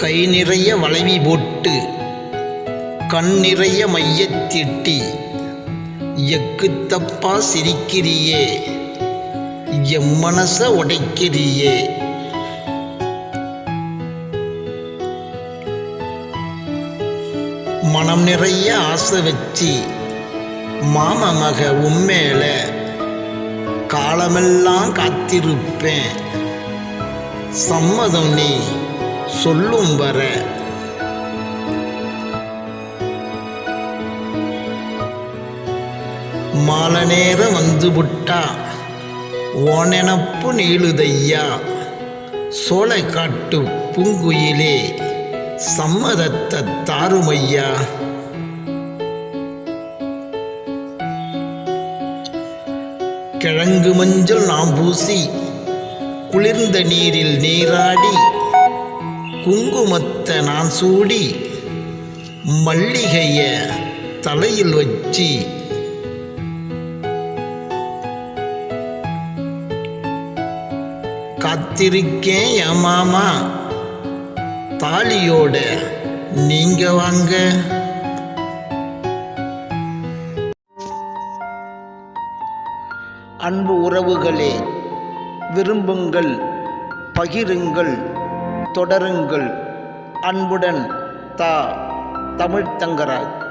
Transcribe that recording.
கை நிறைய வளைவி போட்டு கண் நிறைய மையத்திட்டி எக்கு தப்பா சிரிக்கிறியே எம்மனச உடைக்கிறியே. மனம் நிறைய ஆசை வச்சு மாம மக உண்மையில காலமெல்லாம் காத்திருப்பேன். சம்மதம் நீ சொல்லும் வர. மாலை நேரம் வந்து விட்டா ஓனெனப்பு நீளுதையா. சோலை காட்டு பூங்குயிலே சம்மதத்தை தாருமையா. கிழங்கு மஞ்சள் நாம் பூசி குளிர்ந்த நீரில் நீராடி குங்குமத்தை நான் சூடி மல்லிகைய தலையில் வச்சு காத்திருக்கேன் என் மாமா. தாலியோட நீங்க வாங்க. அன்பு உறவுகளே விரும்புங்கள் பகிருங்கள். தொடருங்கள். அன்புடன் தா தமிழ்த்தங்கராஜ்